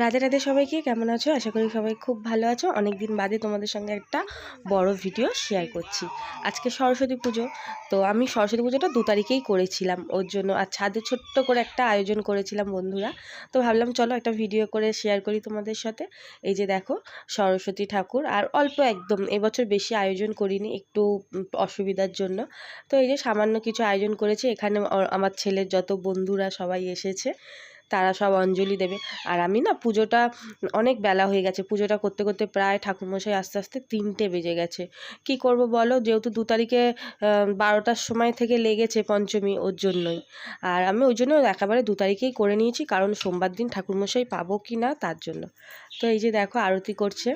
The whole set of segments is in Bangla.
রাধে রাধে সবাইকে কেমন আছো? আশা করি সবাই খুব ভালো আছো। অনেক দিন বাদে তোমাদের সঙ্গে একটা বড় ভিডিও শেয়ার করছি। আজকে সরস্বতী পুজো। তো আমি সরস্বতী পুজোটা দু তারিখেই করেছিলাম। ওর জন্য আর ছাদে ছোট্ট করে একটা আয়োজন করেছিলাম বন্ধুরা। তো ভাবলাম চলো একটা ভিডিও করে শেয়ার করি তোমাদের সাথে। এই যে দেখো, সরস্বতী ঠাকুর। আর অল্প একদম, এবছর বেশি আয়োজন করিনি, একটু অসুবিধার জন্য। তো এই যে সামান্য কিছু আয়োজন করেছি। এখানে আমার ছেলের যত বন্ধুরা সবাই এসেছে। তারা সব অঞ্জলি দেবে। আর আমি না পুজোটা অনেক বেলা হয়ে গেছে। পুজোটা করতে করতে প্রায় ঠাকুরমশাই আস্তে আস্তে তিনটে বেজে গেছে। কি করব বলো? যেহেতু দু তারিখে বারোটার সময় থেকে লেগেছে পঞ্চমী, ওর জন্যই। আর আমি ওই জন্য একেবারে দু তারিখেই করে নিয়েছি, কারণ সোমবার দিন ঠাকুরমশাই পাবো কি না তার জন্য। তো এই যে দেখো, আরতি করছে।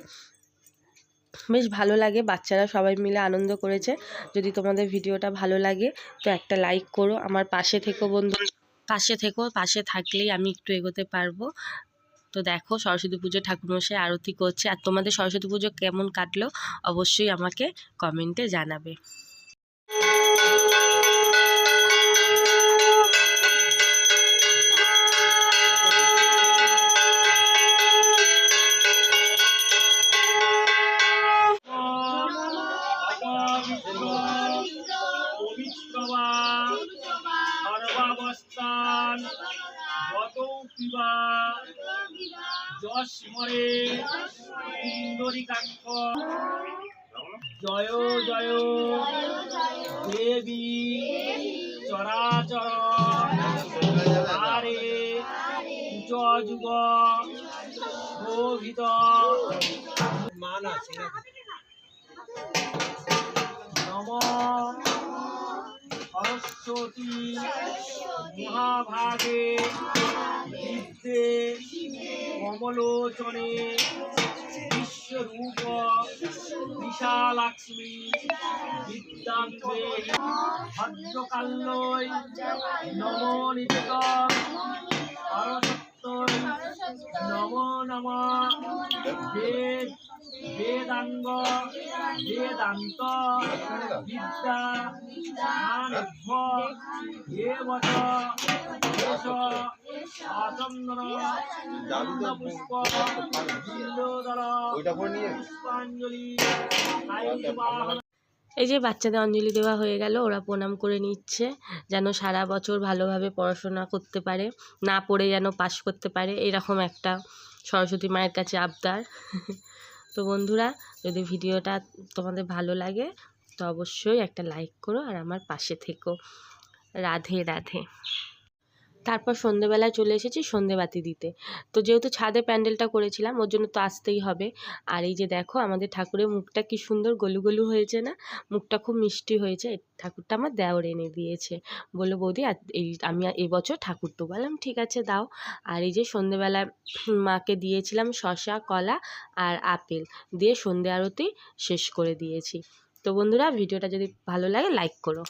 বেশ ভালো লাগে, বাচ্চারা সবাই মিলে আনন্দ করেছে। যদি তোমাদের ভিডিওটা ভালো লাগে, তো একটা লাইক করো। আমার পাশে থেকো বন্ধু পাশে থেকো, পাশে থাকলেই আমি একটু এগোতে পারব। তো দেখো, সরস্বতী পুজো ঠাকুরমশাই আরতি করছে। আর তোমাদের সরস্বতী পুজো কেমন কাটলো, অবশ্যই আমাকে কমেন্টে জানাবে। গতৌ পিবা যস্মরে সুন্দরীকাক্ষ জয় জয়। দেবী চরাচর। আরে যুগ শোভিত। নম সরস্বতী মহাভাগে বিদ্যে কমলোচনে বিশ্বরূপ বিশালাক্ষ্মী বিদ্যান্তে ভদ্রকাল্যই নম নিবেদন সরস্বত্যই নম নম বেদ বেদাঙ্গ বেদান্ত বিদ্যা দেবত দেশ পুষ্প পুষ্পাঞ্জলি এই যে বাচ্চাদের অঞ্জলি দেওয়া হয়ে গেল ওরা প্রণাম করে নিচ্ছে যেন সারা বছর ভালোভাবে পড়াশোনা করতে পারে না পড়ে যেন পাশ করতে পারে এরকম একটা সরস্বতী মায়ের কাছে আবদার। তো বন্ধুরা, যদি ভিডিওটা তোমাদের ভালো লাগে, তো অবশ্যই একটা লাইক করো আর আমার পাশে থেকো। রাধে রাধে। তারপর সন্ধেবেলায় চলে এসেছি সন্ধেবাতি দিতে। তো যেহেতু ছাদে প্যান্ডেলটা করেছিলাম, ওর জন্য তো আসতেই হবে। আর এই যে দেখো, আমাদের ঠাকুরের মুখটা কি সুন্দর গলু গলু হয়েছে না? মুখটা খুব মিষ্টি হয়েছে। ঠাকুরটা আমার দেওর এনে দিয়েছে। বলল, বৌদি এই, আমি এবছর ঠাকুর তো বললাম ঠিক আছে, দাও। আর এই যে সন্ধেবেলা মাকে দিয়েছিলাম শশা, কলা আর আপেল। দিয়ে সন্ধে আরতি শেষ করে দিয়েছি। তো বন্ধুরা, ভিডিওটা যদি ভালো লাগে, লাইক করো।